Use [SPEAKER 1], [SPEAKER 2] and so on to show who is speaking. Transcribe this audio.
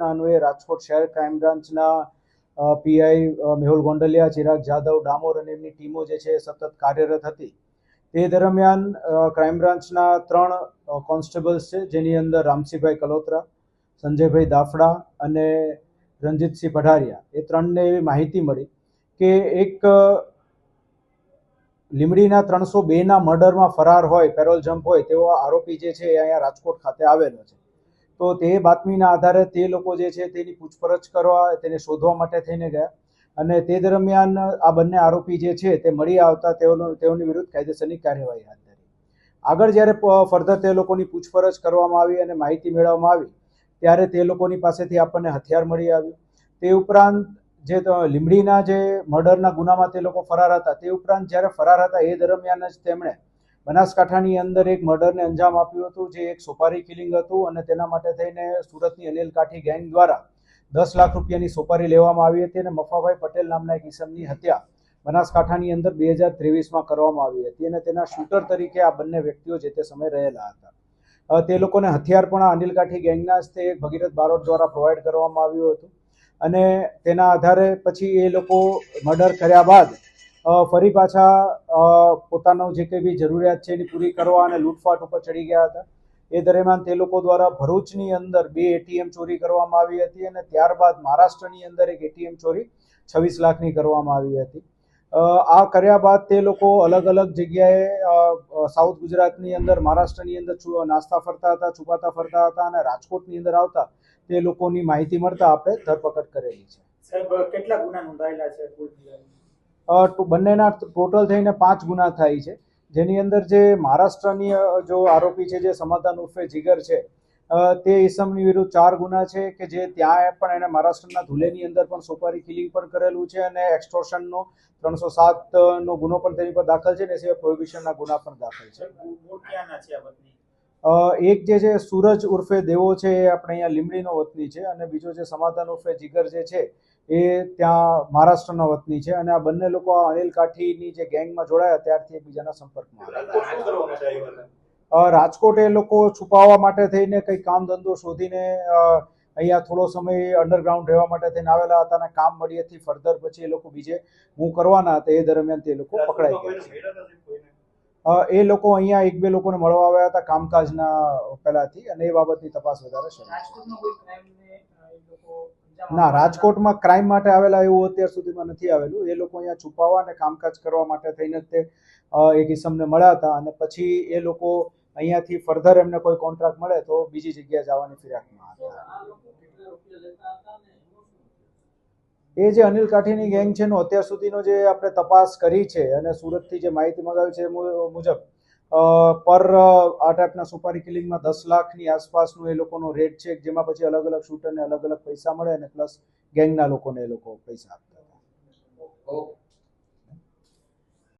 [SPEAKER 1] બ્રાન્ચના અન્વયે રાજકોટ શહેર ક્રાઇમ બ્રાન્ચના પીઆઈ મેહુલ ગોંડલિયા, ચિરાગ જાદવ ડામોર અને એમની ટીમો જે છે સતત કાર્યરત હતી. તે દરમિયાન ક્રાઇમ બ્રાન્ચના ત્રણ કોન્સ્ટેબલ્સ છે, જેની અંદર રામસિંહભાઈ કલોત્રા, સંજયભાઈ દાફડા અને રણજીતસિંહ પઢારિયા. એ ત્રણને એવી માહિતી મળી કે એક લીમડીના ત્રણસો બેના મર્ડરમાં ફરાર હોય, પેરોલ જમ્પ હોય તેવો આરોપી જે છે એ અહીંયા રાજકોટ ખાતે આવેલો છે. તો તે બાતમીના આધારે તે લોકો જે છે તેની પૂછપરછ કરવા, તેને શોધવા માટે થઈને ગયા. અને તે દરમિયાન આ બંને આરોપી જે છે તે મળી આવતા તેઓનો, તેઓની વિરુદ્ધ કાયદેસરની કાર્યવાહી હાથ ધરી. આગળ જ્યારે ફર્ધર તે લોકોની પૂછપરછ કરવામાં આવી અને માહિતી મેળવવામાં આવી, ત્યારે તે લોકોની પાસેથી આપણને હથિયાર મળી આવ્યું. તે ઉપરાંત જે લીમડીના જે મર્ડરના ગુનામાં તે લોકો ફરાર હતા, તે ઉપરાંત જ્યારે ફરાર હતા એ દરમિયાન જ તેમણે બનાસકાંઠાની અંદર એક મર્ડરને અંજામ આપ્યું હતું, જે એક સોપારી કિલિંગ હતું અને તેના માટે થઈને સુરતની અનિલ કાઠી ગેંગ દ્વારા દસ લાખ રૂપિયાની સોપારી લેવામાં આવી હતી અને મફાભાઈ પટેલ નામના એક ઈસમની હત્યા બનાસકાંઠાની અંદર બે હજાર ત્રેવીસમાં કરવામાં આવી હતી અને તેના શૂટર તરીકે આ બંને વ્યક્તિઓ જે તે સમયે રહેલા હતા. તે લોકોને હથિયાર પણ આ અનિલ ગેંગના જ તે ભગીરથ બારોટ દ્વારા પ્રોવાઈડ કરવામાં આવ્યું હતું અને તેના આધારે પછી એ લોકો મર્ડર કર્યા બાદ ફરી પાછા પોતાનો જે કંઈ બી જરૂરિયાત છે એની પૂરી કરવા અને લૂંટફાટ ઉપર ચડી ગયા હતા. એ દરમિયાન તે લોકો દ્વારા ભરૂચની અંદર બે એટીએમ ચોરી કરવામાં આવી હતી અને ત્યારબાદ મહારાષ્ટ્રની અંદર એક એટીએમ ચોરી છવ્વીસ લાખની કરવામાં આવી હતી. આ કર્યા બાદ તે લોકો અલગ અલગ જગ્યાએ સાઉથ ગુજરાતની અંદર, મહારાષ્ટ્રની અંદર નાસ્તા ફરતા હતા, છુપાતા ફરતા હતા અને રાજકોટની અંદર આવતા તે લોકોની માહિતી મળતા આપણે ધરપકડ કરેલી છે.
[SPEAKER 2] કેટલા ગુના નોંધાયેલા છે?
[SPEAKER 1] બંનેના ટોટલ થઈને પાંચ ગુના થાય છે. જેની અંદર જે મહારાષ્ટ્રની જો આરોપી છે, જે સમાધાન ઉર્ફે જીગર છે તે ઈસમની વિરુદ્ધ ચાર ગુના છે કે જે ત્યાં પણ એને મહારાષ્ટ્રના ધુલેની અંદર પણ સોપારી કિલિંગ પણ કરેલું છે અને એક્સટોર્શનનો ત્રણસો સાત નો ગુનો પણ તેની પર દાખલ છે ને સિવાય પ્રોહિબિશનના ગુના પણ દાખલ છે. એક જે છે, સૂરજ ઉર્ફે દેવો છે એ આપણે અહીંયા લીમડીનો વતની છે અને બીજો જે સમાધાન ઉર્ફે જીગર જે છે એ ત્યાં મહારાષ્ટ્રના વતની છે અને આ બંને લોકો અનિલ કાઠીની જે ગેંગમાં જોડાયા ત્યારથી એકબીજાના સંપર્કમાં રાજકોટ એ લોકો છુપાવવા માટે થઈને કંઈ કામ ધંધો શોધીને અહીંયા થોડો સમય અંડરગ્રાઉન્ડ રહેવા માટે થઈને આવેલા હતા અને કામ મળીએથી ફર્ધર પછી એ લોકો બીજે હું કરવાના હતા એ દરમિયાન તે લોકો પકડાઈ ગયા છે. એ લોકો અહીંયા એક બે લોકોને મળવા આવ્યા હતા કામકાજના પહેલાથી અને એ બાબતની તપાસ વધારે શરૂ ના રાજકોટમાં ક્રાઇમ માટે આવેલા એવું અત્યાર સુધીમાં નથી આવેલું. એ લોકો અહીંયા છુપાવવા અને કામકાજ કરવા માટે થઈને જ તે એક ઇસમને મળ્યા હતા. અને પછી એ લોકો અહીંયાથી ફર્ધર એમને કોઈ કોન્ટ્રાક્ટ મળે તો બીજી જગ્યાએ જવાની ફિરાકમાં હતા એ જે અનિલ કાઠીની ગેંગ છે એનો અત્યાર સુધીનો જે આપણે તપાસ કરી છે અને સુરતથી જે માહિતી મગાવી છે એ મુજબ પર આ ટાઈપના સુપારી કિલિંગમાં દસ લાખની આસપાસનું એ લોકોનો રેટ છે, જેમાં પછી અલગ અલગ શૂટરને અલગ અલગ પૈસા મળે અને પ્લસ ગેંગના લોકોને એ લોકો પૈસા આપતા હતા.